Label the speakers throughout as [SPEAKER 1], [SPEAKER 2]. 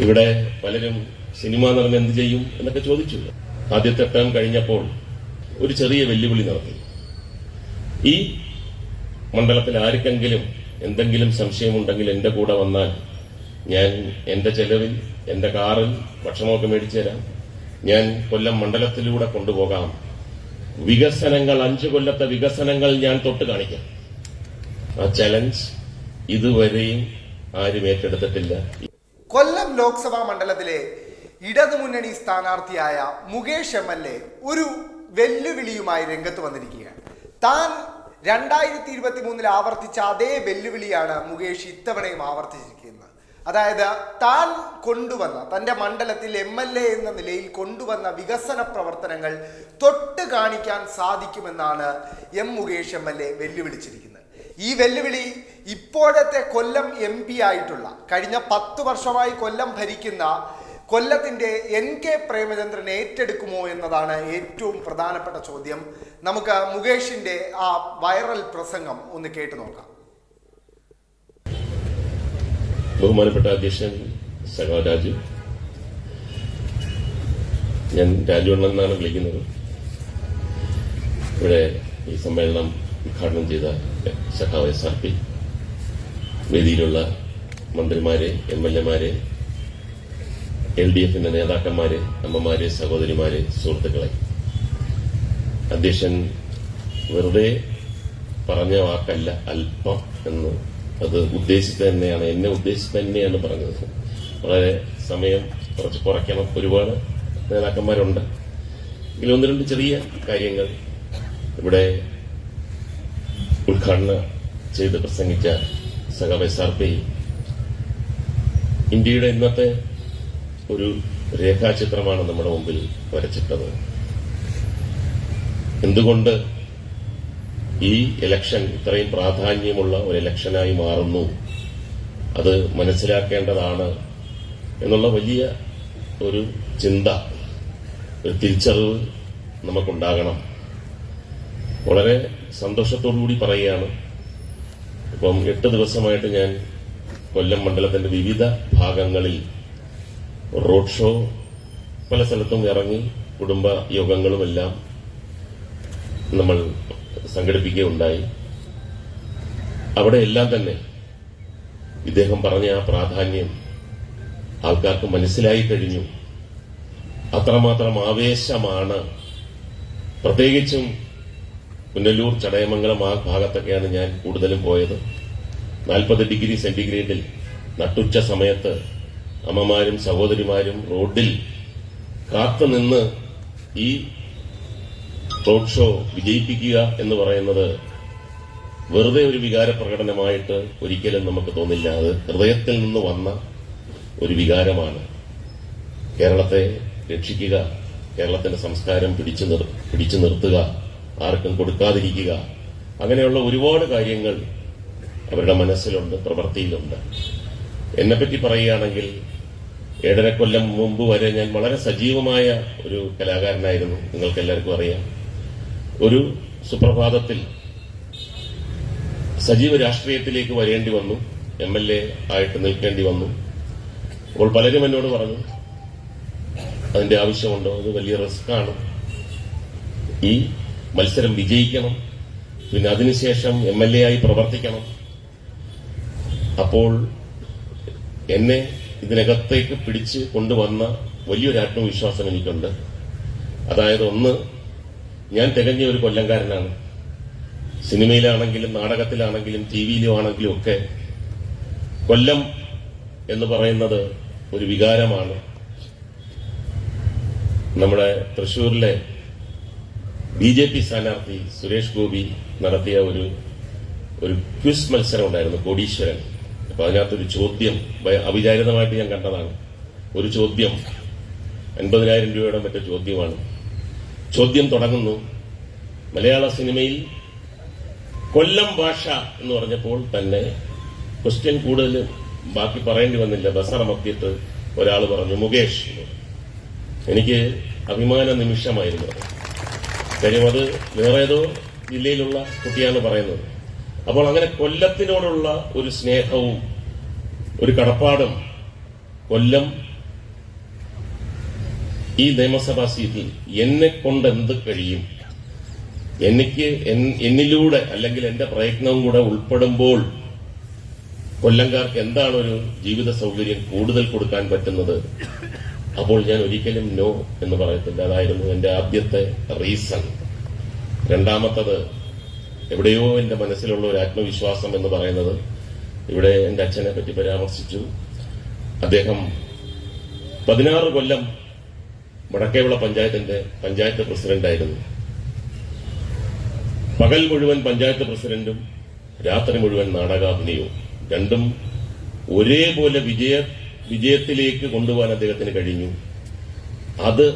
[SPEAKER 1] ഇവിടെ പലരും സിനിമ നടൻ എന്ത് ചെയ്യും എന്നൊക്കെ ചോദിച്ചു ആദ്യത്തെ ടേം കഴിഞ്ഞപ്പോൾ ഒരു ചെറിയ വെല്ലുവിളി നടത്തി. ഈ മണ്ഡലത്തിൽ ആർക്കെങ്കിലും എന്തെങ്കിലും സംശയമുണ്ടെങ്കിൽ എന്റെ കൂടെ വന്നാൽ ഞാൻ എന്റെ ചെലവിൽ എന്റെ കാറിൽ ഭക്ഷണമൊക്കെ മേടിച്ചു തരാം. ഞാൻ കൊല്ലം മണ്ഡലത്തിലൂടെ കൊണ്ടുപോകാം. വികസനങ്ങൾ അഞ്ചു കൊല്ലത്തെ വികസനങ്ങൾ ഞാൻ തൊട്ട് കാണിക്കാം. ആ ചലഞ്ച് ഇതുവരെയും ആരും ഏറ്റെടുത്തിട്ടില്ല.
[SPEAKER 2] കൊല്ലം ലോക്സഭാ മണ്ഡലത്തിലെ ഇടതുമുന്നണി സ്ഥാനാർത്ഥിയായ മുകേഷ് എം എൽ എ ഒരു വെല്ലുവിളിയുമായി രംഗത്ത് വന്നിരിക്കുകയാണ്. താൻ രണ്ടായിരത്തി ഇരുപത്തി മൂന്നിൽ ആവർത്തിച്ച അതേ വെല്ലുവിളിയാണ് മുകേഷ് ഇത്തവണയും ആവർത്തിച്ചിരിക്കുന്നത്. അതായത് താൻ കൊണ്ടുവന്ന തന്റെ മണ്ഡലത്തിൽ എം എൽ എ എന്ന നിലയിൽ കൊണ്ടുവന്ന വികസന പ്രവർത്തനങ്ങൾ തൊട്ട് കാണിക്കാൻ സാധിക്കുമെന്നാണ് M Mukesh M L A വെല്ലുവിളിച്ചിരിക്കുന്നത്. ഈ വെല്ലുവിളി ഇപ്പോഴത്തെ കൊല്ലം എം പി ആയിട്ടുള്ള കഴിഞ്ഞ പത്ത് വർഷമായി കൊല്ലം ഭരിക്കുന്ന കൊല്ലത്തിന്റെ എൻ കെ പ്രേമചന്ദ്രൻ ഏറ്റെടുക്കുമോ എന്നതാണ് ഏറ്റവും പ്രധാനപ്പെട്ട ചോദ്യം. നമുക്ക് മുകേഷിന്റെ ആ വൈറൽ പ്രസംഗം ഒന്ന് കേട്ടു നോക്കാം.
[SPEAKER 1] ബഹുമാനപ്പെട്ട അധ്യക്ഷൻ സഖാ രാജു ഞാൻ രാജു എന്നാണ് വിളിക്കുന്നത്. ഇവിടെ ഈ സമ്മേളനം ഉദ്ഘാടനം ചെയ്ത സഖാവ് എസ് ആർ പി. വേദിയിലുള്ള മന്ത്രിമാരെ എം എൽ എമാരെ എൽ ഡി എഫിന്റെ നേതാക്കന്മാരെ അമ്മമാരെ സഹോദരിമാരെ സുഹൃത്തുക്കളെ. അധ്യക്ഷൻ വെറുതെ പറഞ്ഞ വാക്കല്ല അല്പം എന്ന്. അത് ഉദ്ദേശിച്ച് തന്നെയാണ് എന്നെ ഉദ്ദേശിച്ച് തന്നെയാണ് പറഞ്ഞത്. വളരെ സമയം കുറച്ച് കുറയ്ക്കണം. ഒരുപാട് നേതാക്കന്മാരുണ്ട്. എങ്കിലും ഒന്ന് രണ്ട് ചെറിയ കാര്യങ്ങൾ ഇവിടെ ഉദ്ഘാടനം ചെയ്ത് പ്രസംഗിച്ച സഖാവ് എസ് ആർ പി ഇന്ത്യയുടെ ഇന്നത്തെ ഒരു രേഖാചിത്രമാണ് നമ്മുടെ മുമ്പിൽ വരച്ചിട്ടത്. എന്തുകൊണ്ട് ഈ ഇലക്ഷൻ ഇത്രയും പ്രാധാന്യമുള്ള ഒരു ഇലക്ഷനായി മാറുന്നു? അത് മനസ്സിലാക്കേണ്ടതാണ് എന്നുള്ള വലിയ ഒരു ചിന്ത ഒരു തിരിച്ചറിവ് നമുക്കുണ്ടാകണം. വളരെ സന്തോഷത്തോടുകൂടി പറയുകയാണ്. ഇപ്പം എട്ട് ദിവസമായിട്ട് ഞാൻ കൊല്ലം മണ്ഡലത്തിന്റെ വിവിധ ഭാഗങ്ങളിൽ റോഡ് ഷോ പല സ്ഥലത്തും ഇറങ്ങി കുടുംബ യോഗങ്ങളുമെല്ലാം നമ്മൾ സംഘടിപ്പിക്കുകയുണ്ടായി. അവിടെ എല്ലാം തന്നെ ഇദ്ദേഹം പറഞ്ഞ ആ പ്രാധാന്യം ആൾക്കാർക്ക് മനസ്സിലായി കഴിഞ്ഞു. അത്രമാത്രം ആവേശമാണ്. പ്രത്യേകിച്ചും പുനലൂർ ചടയമംഗലം ആ ഭാഗത്തൊക്കെയാണ് ഞാൻ കൂടുതലും പോയത്. നാൽപ്പത് ഡിഗ്രി സെന്റിഗ്രേഡിൽ നട്ടുച്ച സമയത്ത് അമ്മമാരും സഹോദരിമാരും റോഡിൽ കാത്തുനിന്ന് ഈ റോഡ് ഷോ വിജയിപ്പിക്കുക എന്ന് പറയുന്നത് വെറുതെ ഒരു വികാര പ്രകടനമായിട്ട് ഒരിക്കലും നമുക്ക് തോന്നില്ല. അത് ഹൃദയത്തിൽ നിന്ന് വന്ന ഒരു വികാരമാണ്. കേരളത്തെ രക്ഷിക്കുക കേരളത്തിന്റെ സംസ്കാരം പിടിച്ചു പിടിച്ചു നിർത്തുക. ആർക്കും കൊടുക്കാതിരിക്കുക. അങ്ങനെയുള്ള ഒരുപാട് കാര്യങ്ങൾ അവരുടെ മനസ്സിലുണ്ട് പ്രവൃത്തിയിലുണ്ട് എന്നെപ്പറ്റി പറയുകയാണെങ്കിൽ ഏഴര കൊല്ലം മുമ്പ് വരെ ഞാൻ വളരെ സജീവമായ ഒരു കലാകാരനായിരുന്നു നിങ്ങൾക്ക് എല്ലാവർക്കും അറിയാം. ഒരു സുപ്രഭാതത്തിൽ സജീവ രാഷ്ട്രീയത്തിലേക്ക് വരേണ്ടി വന്നു എം എൽ എ ആയിട്ട് നിൽക്കേണ്ടി വന്നു. അപ്പോൾ പലരും എന്നോട് പറഞ്ഞു അതിന്റെ ആവശ്യമുണ്ടോ? അത് വലിയ റിസ്ക്കാണ്. ഈ മത്സരം വിജയിക്കണം. പിന്നെ അതിനുശേഷം എം എൽ എ ആയി പ്രവർത്തിക്കണം. അപ്പോൾ എന്നെ ഇതിനകത്തേക്ക് പിടിച്ച് കൊണ്ടുവന്ന വലിയൊരു ആത്മവിശ്വാസം എനിക്കുണ്ട്. അതായത് ഒന്ന് ഞാൻ തികഞ്ഞ ഒരു കൊല്ലംകാരനാണ്. സിനിമയിലാണെങ്കിലും നാടകത്തിലാണെങ്കിലും ടി വിയിലും ആണെങ്കിലും ഒക്കെ കൊല്ലം എന്ന് പറയുന്നത് ഒരു വികാരമാണ്. നമ്മുടെ തൃശൂരിലെ ബി ജെ പി സ്ഥാനാർത്ഥി സുരേഷ് ഗോപി നടത്തിയ ഒരു ഒരു ക്വിസ് മത്സരം ഉണ്ടായിരുന്നു കോടീശ്വരൻ. അപ്പൊ അതിനകത്തൊരു ചോദ്യം അവിചാരിതമായിട്ട് ഞാൻ കണ്ടതാണ്. ഒരു ചോദ്യം അൻപതിനായിരം രൂപയുടെ മറ്റേ ചോദ്യമാണ്. ചോദ്യം തുടങ്ങുന്നു. മലയാള സിനിമയിൽ കൊല്ലം ഭാഷ എന്ന് പറഞ്ഞപ്പോൾ തന്നെ ക്വസ്റ്റ്യൻ കൂടുതൽ ബാക്കി പറയേണ്ടി വന്നില്ല. ബസറമത്തിയിട്ട് ഒരാൾ പറഞ്ഞു മുകേഷ്. എനിക്ക് അഭിമാന നിമിഷമായിരുന്നു കാര്യം അത് വേറെ ഏതോ ജില്ലയിലുള്ള കുട്ടിയാണ് പറയുന്നത്. അപ്പോൾ അങ്ങനെ കൊല്ലത്തിനോടുള്ള ഒരു സ്നേഹവും ഒരു കടപ്പാടും കൊല്ലം ഈ നിയമസഭാ സീറ്റിൽ എന്നെ കൊണ്ട് എന്ത് കഴിയും? എനിക്ക് എന്നിലൂടെ അല്ലെങ്കിൽ എന്റെ പ്രയത്നവും കൂടെ ഉൾപ്പെടുമ്പോൾ കൊല്ലംകാർക്ക് എന്താണ് ഒരു ജീവിത സൗകര്യം കൂടുതൽ കൊടുക്കാൻ പറ്റുന്നത്? അപ്പോൾ ഞാൻ ഒരിക്കലും നോ എന്ന് പറയത്തില്ല. അതായിരുന്നു എന്റെ ആദ്യത്തെ റീസൺ രണ്ടാമത്തത് എവിടെയോ എന്റെ മനസ്സിലുള്ള ഒരു ആത്മവിശ്വാസം എന്ന് പറയുന്നത് ഇവിടെ എന്റെ അച്ഛനെ പറ്റി പരാമർശിച്ചു. അദ്ദേഹം പതിനാറ് കൊല്ലം വടക്കേവിള പഞ്ചായത്തിന്റെ പഞ്ചായത്ത് പ്രസിഡന്റായിരുന്നു പകൽ മുഴുവൻ പഞ്ചായത്ത് പ്രസിഡന്റും രാത്രി മുഴുവൻ നാടകാഭിനയവും. രണ്ടും ഒരേപോലെ വിജയ വിജയത്തിലേക്ക് കൊണ്ടുപോകാൻ അദ്ദേഹത്തിന് കഴിഞ്ഞു. അത്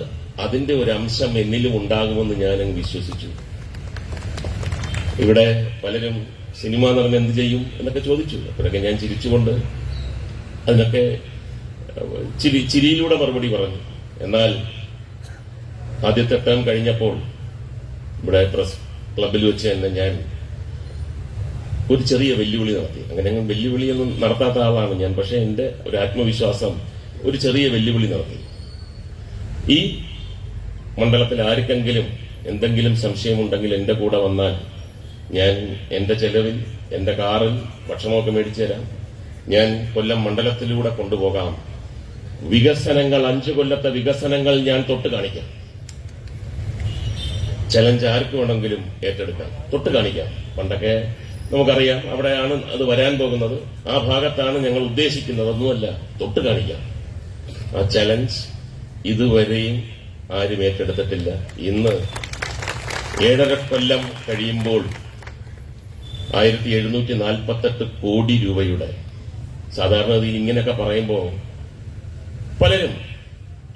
[SPEAKER 1] അതിന്റെ ഒരു അംശം എന്നിലും ഉണ്ടാകുമെന്ന് ഞാൻ അങ്ങ് വിശ്വസിച്ചു. ഇവിടെ പലരും സിനിമ നടൻ എന്ത് ചെയ്യും എന്നൊക്കെ ചോദിച്ചു. അപ്പോഴൊക്കെ ഞാൻ ചിരിച്ചുകൊണ്ട് അതിനൊക്കെ ചിരി ചിരിയിലൂടെ മറുപടി പറഞ്ഞു. എന്നാൽ ആദ്യത്തെ ടേം കഴിഞ്ഞപ്പോൾ ഇവിടെ പ്രസ് ക്ലബിൽ വെച്ച് തന്നെ ഞാൻ ഒരു ചെറിയ വെല്ലുവിളി നടത്തി. അങ്ങനെ അങ്ങ് വെല്ലുവിളിയൊന്നും നടത്താത്ത ആളാണ് ഞാൻ പക്ഷെ എന്റെ ഒരു ആത്മവിശ്വാസം ഒരു ചെറിയ വെല്ലുവിളി നടത്തി. ഈ മണ്ഡലത്തിൽ ആർക്കെങ്കിലും എന്തെങ്കിലും സംശയമുണ്ടെങ്കിൽ എന്റെ കൂടെ വന്നാൽ ഞാൻ എന്റെ ചെലവിൽ എന്റെ കാറിൽ ഭക്ഷണമൊക്കെ മേടിച്ചു തരാം. ഞാൻ കൊല്ലം മണ്ഡലത്തിലൂടെ കൊണ്ടുപോകാം. വികസനങ്ങൾ അഞ്ചു കൊല്ലത്തെ വികസനങ്ങൾ ഞാൻ തൊട്ട് കാണിക്കാം. ചലഞ്ച് ആർക്ക് വേണമെങ്കിലും ഏറ്റെടുക്കാം. തൊട്ട് കാണിക്കാം. പണ്ടൊക്കെ നമുക്കറിയാം അവിടെയാണ് അത് വരാൻ പോകുന്നത്. ആ ഭാഗത്താണ് ഞങ്ങൾ ഉദ്ദേശിക്കുന്നത്. ഒന്നുമല്ല തൊട്ട് കാണിക്കാം. ആ ചലഞ്ച് ഇതുവരെയും ആരും ഏറ്റെടുത്തിട്ടില്ല. ഇന്ന് ഏഴര കൊല്ലം കഴിയുമ്പോൾ ആയിരത്തി എഴുന്നൂറ്റി നാൽപ്പത്തെട്ട് കോടി രൂപയുടെ സാധാരണഗതിയിൽ ഇങ്ങനെയൊക്കെ പറയുമ്പോൾ പലരും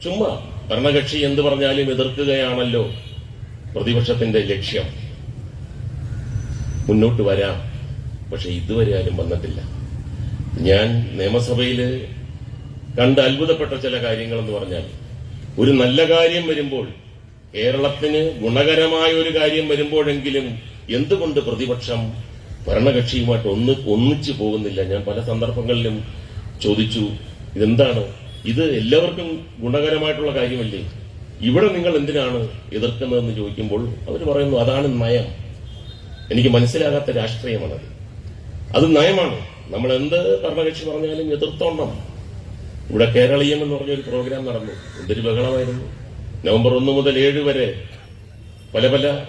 [SPEAKER 1] ചുമ്മാ ഭരണകക്ഷി എന്ത് പറഞ്ഞാലും എതിർക്കുകയാണല്ലോ പ്രതിപക്ഷത്തിന്റെ ലക്ഷ്യം. മുന്നോട്ട് വരാം. പക്ഷെ ഇതുവരെ ആരും വന്നിട്ടില്ല. ഞാൻ നിയമസഭയിൽ കണ്ട് അത്ഭുതപ്പെട്ട ചില കാര്യങ്ങളെന്ന് പറഞ്ഞാൽ ഒരു നല്ല കാര്യം വരുമ്പോൾ കേരളത്തിന് ഗുണകരമായ ഒരു കാര്യം വരുമ്പോഴെങ്കിലും എന്തുകൊണ്ട് പ്രതിപക്ഷം ഭരണകക്ഷിയുമായിട്ട് ഒന്ന് ഒന്നിച്ചു പോകുന്നില്ല? ഞാൻ പല സന്ദർഭങ്ങളിലും ചോദിച്ചു ഇതെന്താണ്? ഇത് എല്ലാവർക്കും ഗുണകരമായിട്ടുള്ള കാര്യമല്ലേ? ഇവിടെ നിങ്ങൾ എന്തിനാണ് എതിർക്കുന്നതെന്ന് ചോദിക്കുമ്പോൾ അവർ പറയുന്നു അതാണ് നയം. എനിക്ക് മനസ്സിലാകാത്ത രാഷ്ട്രീയമാണത്. അത് നയമാണ്. നമ്മൾ എന്ത് ഭരണകക്ഷി പറഞ്ഞാലും എതിർത്തോണം. ഇവിടെ കേരളീയം എന്ന് പറഞ്ഞൊരു പ്രോഗ്രാം നടന്നു. എന്തൊരു ബഹളമായിരുന്നു. നവംബർ ഒന്ന് മുതൽ ഏഴ് വരെ പല പല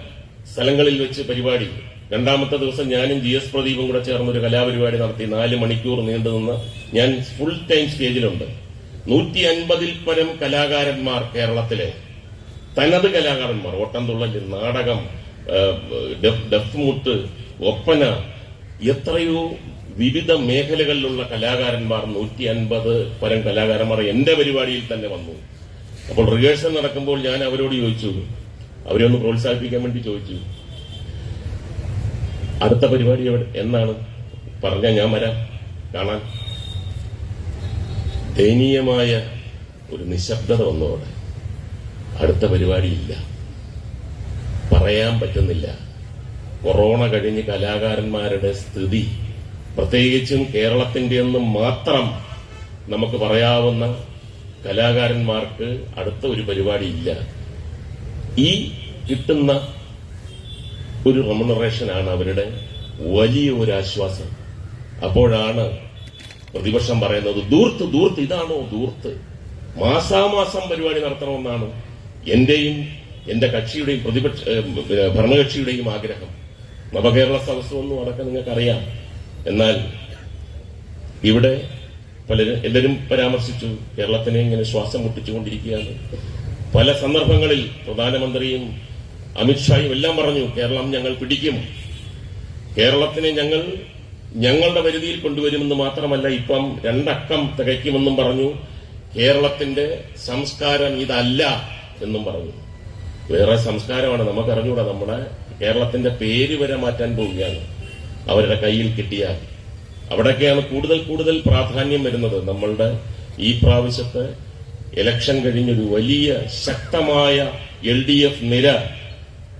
[SPEAKER 1] സ്ഥലങ്ങളിൽ വെച്ച് പരിപാടി. രണ്ടാമത്തെ ദിവസം ഞാനും ജി എസ് പ്രദീപും കൂടെ ചേർന്ന് ഒരു കലാപരിപാടി നടത്തി. നാല് മണിക്കൂർ നീണ്ടു നിന്ന് ഞാൻ ഫുൾ ടൈം സ്റ്റേജിലുണ്ട്. നൂറ്റി അൻപതിൽ പരം കലാകാരന്മാർ കേരളത്തിലെ. തനത് കലാകാരന്മാർ. ഓട്ടംതുള്ളൽ നാടകം ഡഫ് മുട്ട് ഒപ്പന എത്രയോ വിവിധ മേഖലകളിലുള്ള കലാകാരന്മാർ നൂറ്റി അൻപത് പരം കലാകാരന്മാർ എന്റെ പരിപാടിയിൽ തന്നെ വന്നു. അപ്പോൾ റിഹേഴ്സൽ നടക്കുമ്പോൾ ഞാൻ അവരോട് ചോദിച്ചു. അവരെ ഒന്ന് പ്രോത്സാഹിപ്പിക്കാൻ വേണ്ടി ചോദിച്ചു. അടുത്ത പരിപാടി എവിടെ? എന്നാണ്. പറഞ്ഞ ഞാൻ വരാം. കാണാൻ ദയനീയമായ ഒരു നിശബ്ദത വന്നു അവിടെ. അടുത്ത പരിപാടിയില്ല. പറയാൻ പറ്റുന്നില്ല. കൊറോണ കഴിഞ്ഞ് കലാകാരന്മാരുടെ സ്ഥിതി പ്രത്യേകിച്ചും കേരളത്തിന്റെ ഒന്ന് മാത്രം നമുക്ക് പറയാവുന്ന കലാകാരന്മാർക്ക് അടുത്ത ഒരു പരിപാടി ഇല്ല ഈ കിട്ടുന്ന ഒരു റെമുണറേഷനാണ് അവരുടെ വലിയ ഒരു ആശ്വാസം അപ്പോഴാണ് പ്രതിപക്ഷം പറയുന്നത് ദൂർത്ത് ദൂർത്ത് ഇതാണോ ദൂർത്ത്? മാസാമാസം പരിപാടി നടത്തണമെന്നാണ് എന്റെയും എന്റെ കക്ഷിയുടെയും പ്രതിപക്ഷ ഭരണകക്ഷിയുടെയും ആഗ്രഹം. നവകേരള സദസ്സൊന്നും അടക്കം നിങ്ങൾക്കറിയാം. എന്നാൽ ഇവിടെ പലരും എല്ലാവരും പരാമർശിച്ചു കേരളത്തിനെ ഇങ്ങനെ ശ്വാസം മുട്ടിച്ചുകൊണ്ടിരിക്കുകയാണ്. പല സന്ദർഭങ്ങളിൽ പ്രധാനമന്ത്രിയും അമിത്ഷായും എല്ലാം പറഞ്ഞു കേരളം ഞങ്ങൾ പിടിക്കും. കേരളത്തിനെ ഞങ്ങൾ ഞങ്ങളുടെ പരിധിയിൽ കൊണ്ടുവരുമെന്ന് മാത്രമല്ല ഇപ്പം രണ്ടക്കം തികയ്ക്കുമെന്നും പറഞ്ഞു. കേരളത്തിന്റെ സംസ്കാരം ഇതല്ല എന്നും പറഞ്ഞു. വേറെ സംസ്കാരമാണ്. നമുക്ക് അറിഞ്ഞുകൂടാ നമ്മുടെ കേരളത്തിന്റെ പേര് വരെ മാറ്റാൻ പോവുകയാണ്. അവരുടെ കയ്യിൽ കിട്ടിയാൽ അവിടെയൊക്കെയാണ് കൂടുതൽ കൂടുതൽ പ്രാധാന്യം വരുന്നത്. നമ്മളുടെ ഈ പ്രാവശ്യത്തെ ഇലക്ഷൻ കഴിഞ്ഞൊരു വലിയ ശക്തമായ എൽ ഡി എഫ് നിര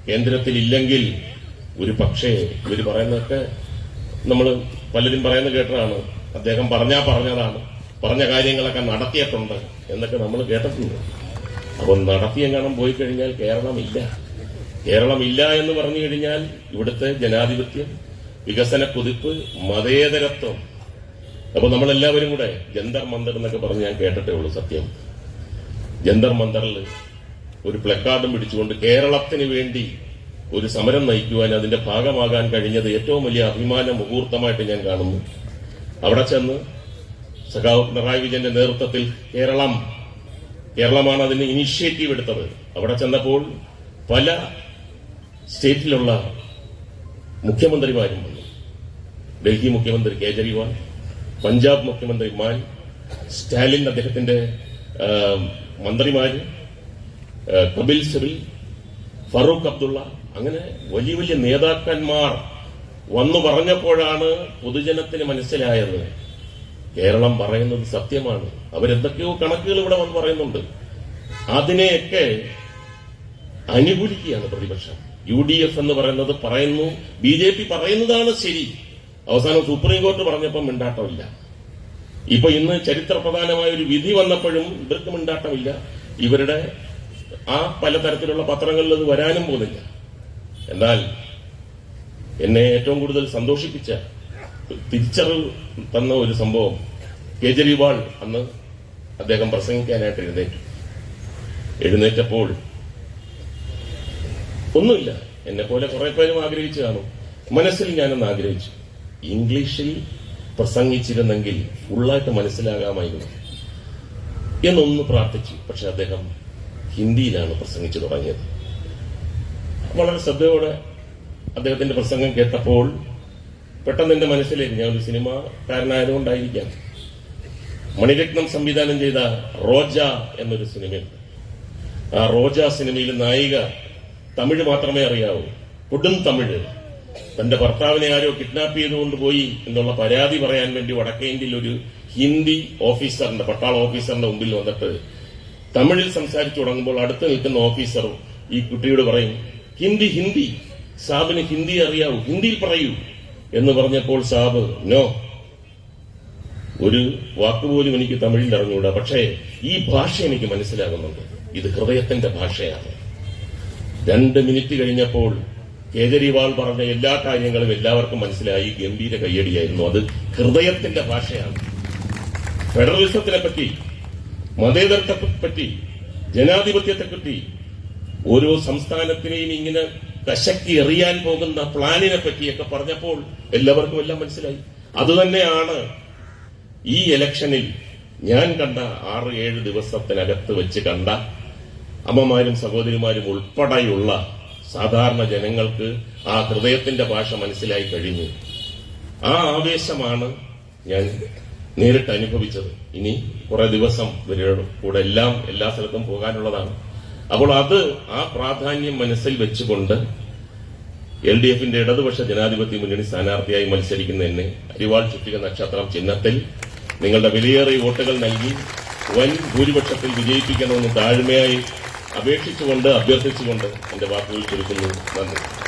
[SPEAKER 1] കേന്ദ്രത്തിൽ ഇല്ലെങ്കിൽ ഒരു പക്ഷേ ഇവർ പറയുന്നതൊക്കെ നമ്മൾ പലരും പറയുന്ന കേട്ടതാണ്. അദ്ദേഹം പറഞ്ഞാ പറഞ്ഞതാണ്. പറഞ്ഞ കാര്യങ്ങളൊക്കെ നടത്തിയിട്ടുണ്ട് എന്നൊക്കെ നമ്മൾ കേട്ടിട്ടുണ്ട്. അപ്പോൾ നടത്തിയെങ്ങാനും പോയി കഴിഞ്ഞാൽ കേരളമില്ല. കേരളമില്ല എന്ന് പറഞ്ഞു കഴിഞ്ഞാൽ ഇവിടുത്തെ ജനാധിപത്യം വികസന കുതിപ്പ് മതേതരത്വം. അപ്പൊ നമ്മളെല്ലാവരും കൂടെ ജന്തർ മന്ദർ എന്നൊക്കെ പറഞ്ഞ് ഞാൻ കേട്ടിട്ടേ ഉള്ളൂ സത്യം. ജന്തർ മന്ദറിൽ ഒരു പ്ലക്കാർഡും പിടിച്ചുകൊണ്ട് കേരളത്തിന് വേണ്ടി ഒരു സമരം നയിക്കുവാൻ അതിന്റെ ഭാഗമാകാൻ കഴിഞ്ഞത് ഏറ്റവും വലിയ അഭിമാന മുഹൂർത്തമായിട്ട് ഞാൻ കാണുന്നു. അവിടെ ചെന്ന് സഖാവ് പിണറായി വിജയന്റെ നേതൃത്വത്തിൽ കേരളം കേരളമാണ് അതിന് ഇനിഷ്യേറ്റീവ് എടുത്തത്. അവിടെ ചെന്നപ്പോൾ പല സ്റ്റേറ്റിലുള്ള മുഖ്യമന്ത്രിമാരും വന്നു. ഡൽഹി മുഖ്യമന്ത്രി കേജ്രിവാൾ പഞ്ചാബ് മുഖ്യമന്ത്രി മാൻ സ്റ്റാലിൻ അദ്ദേഹത്തിന്റെ മന്ത്രിമാര് കപിൽ സിബിൽ ഫറൂഖ് അബ്ദുള്ള അങ്ങനെ വലിയ വലിയ നേതാക്കന്മാർ വന്നു പറഞ്ഞപ്പോഴാണ് പൊതുജനത്തിന് മനസ്സിലായത് കേരളം പറയുന്നത് സത്യമാണ്. അവരെന്തൊക്കെയോ കണക്കുകൾ ഇവിടെ വന്ന് പറയുന്നുണ്ട്. അതിനെയൊക്കെ അനുകൂലിക്കുകയാണ് പ്രതിപക്ഷം. യു ഡി എഫ് എന്ന് പറയുന്നത് പറയുന്നു ബി ജെ പി പറയുന്നതാണ് ശരി. അവസാനം സുപ്രീം കോർട്ട് പറഞ്ഞപ്പോൾ മിണ്ടാട്ടമില്ല. ഇപ്പൊ ഇന്ന് ചരിത്രപ്രധാനമായ ഒരു വിധി വന്നപ്പോഴും ഇവർക്ക് മിണ്ടാട്ടമില്ല. ഇവരുടെ ആ പലതരത്തിലുള്ള പത്രങ്ങളിൽ അത് വരാനും പോകുന്നില്ല. എന്നാൽ എന്നെ ഏറ്റവും കൂടുതൽ സന്തോഷിപ്പിച്ച തിരിച്ചറിവ് തന്ന ഒരു സംഭവം കേജ്രിവാൾ അന്ന് അദ്ദേഹം പ്രസംഗിക്കാനായിട്ട് എഴുന്നേറ്റു. എഴുന്നേറ്റപ്പോൾ ഒന്നുമില്ല. എന്നെ പോലെ കുറെ പേരും ആഗ്രഹിച്ചു കാണും. മനസ്സിൽ ഞാനൊന്ന് ആഗ്രഹിച്ചു. ഇംഗ്ലീഷിൽ പ്രസംഗിച്ചിരുന്നെങ്കിൽ ഫുള്ളായിട്ട് മനസ്സിലാകാമായിരുന്നു എന്നൊന്ന് പ്രാർത്ഥിച്ചു. പക്ഷെ അദ്ദേഹം ഹിന്ദിയിലാണ് പ്രസംഗിച്ചു തുടങ്ങിയത്. വളരെ ശ്രദ്ധയോടെ അദ്ദേഹത്തിന്റെ പ്രസംഗം കേട്ടപ്പോൾ പെട്ടെന്ന് എന്റെ മനസ്സിലേക്ക് ഞാൻ ഒരു സിനിമ കാരനായതുകൊണ്ടായിരിക്കാം മണിരത്നം സംവിധാനം ചെയ്ത റോജ എന്നൊരു സിനിമയുണ്ട് ആ റോജ സിനിമയിൽ നായിക തമിഴ് മാത്രമേ അറിയാവൂ. കൊടും തമിഴ്. തന്റെ ഭർത്താവിനെ ആരോ കിഡ്നാപ്പ് ചെയ്തുകൊണ്ട് പോയി എന്നുള്ള പരാതി പറയാൻ വേണ്ടി വടക്കേ ഇന്ത്യയിൽ ഒരു ഹിന്ദി ഓഫീസറിന്റെ പട്ടാള ഓഫീസറിന്റെ മുമ്പിൽ വന്നിട്ട് തമിഴിൽ സംസാരിച്ചു തുടങ്ങുമ്പോൾ അടുത്ത് നിൽക്കുന്ന ഓഫീസർ ഈ കുട്ടിയോട് പറയും ഹിന്ദി ഹിന്ദി. സാബിന് ഹിന്ദി അറിയാവൂ. ഹിന്ദിയിൽ പറയൂ. എന്ന് പറഞ്ഞപ്പോൾ സാബ് നോ. ഒരു വാക്കുപോലും എനിക്ക് തമിഴിൽ അറിഞ്ഞുകൂടാ പക്ഷേ ഈ ഭാഷ എനിക്ക് മനസ്സിലാകുന്നുണ്ട്. ഇത് ഹൃദയത്തിന്റെ ഭാഷയാണ്. രണ്ട് മിനിറ്റ് കഴിഞ്ഞപ്പോൾ കേജരിവാൾ പറഞ്ഞ എല്ലാ കാര്യങ്ങളും എല്ലാവർക്കും മനസ്സിലായി. ഗംഭീര കയ്യടിയായിരുന്നു. അത് ഹൃദയത്തിന്റെ ഭാഷയാണ്. ഫെഡറലിസത്തിനെ പറ്റി മതേതരത്തെ പറ്റി ജനാധിപത്യത്തെ പറ്റി ഓരോ സംസ്ഥാനത്തിനെയും ഇങ്ങനെ കശക്കി എറിയാൻ പോകുന്ന പ്ലാനിനെ പറ്റിയൊക്കെ പറഞ്ഞപ്പോൾ എല്ലാവർക്കും എല്ലാം മനസ്സിലായി. അതുതന്നെയാണ് ഈ ഇലക്ഷനിൽ ഞാൻ കണ്ട ആറ് ഏഴ് ദിവസത്തിനകത്ത് വെച്ച് കണ്ട അമ്മമാരും സഹോദരിമാരും ഉൾപ്പെടെയുള്ള സാധാരണ ജനങ്ങൾക്ക് ആ ഹൃദയത്തിന്റെ ഭാഷ മനസ്സിലായി കഴിഞ്ഞു. ആ ആവേശമാണ് ഞാൻ നേരിട്ട് അനുഭവിച്ചത്. ഇനി കുറെ ദിവസം ഇവരുടെ കൂടെ എല്ലാം എല്ലാ സ്ഥലത്തും പോകാനുള്ളതാണ്. അപ്പോൾ അത് ആ പ്രാധാന്യം മനസ്സിൽ വെച്ചുകൊണ്ട് എൽ ഡി എഫിന്റെ ഇടതുപക്ഷ ജനാധിപത്യ മുന്നണി സ്ഥാനാർത്ഥിയായി മത്സരിക്കുന്ന എന്നെ അരിവാൾ ചുറ്റിക നക്ഷത്രം ചിഹ്നത്തിൽ നിങ്ങളുടെ വിലയേറിയ വോട്ടുകൾ നൽകി വൻ ഭൂരിപക്ഷത്തിൽ വിജയിപ്പിക്കണമെന്ന് താഴ്മയായി അപേക്ഷിച്ചുകൊണ്ട് അഭ്യർത്ഥിച്ചുകൊണ്ട് എന്റെ വാക്കുകൾ ചുരുക്കുന്നു. നന്ദി.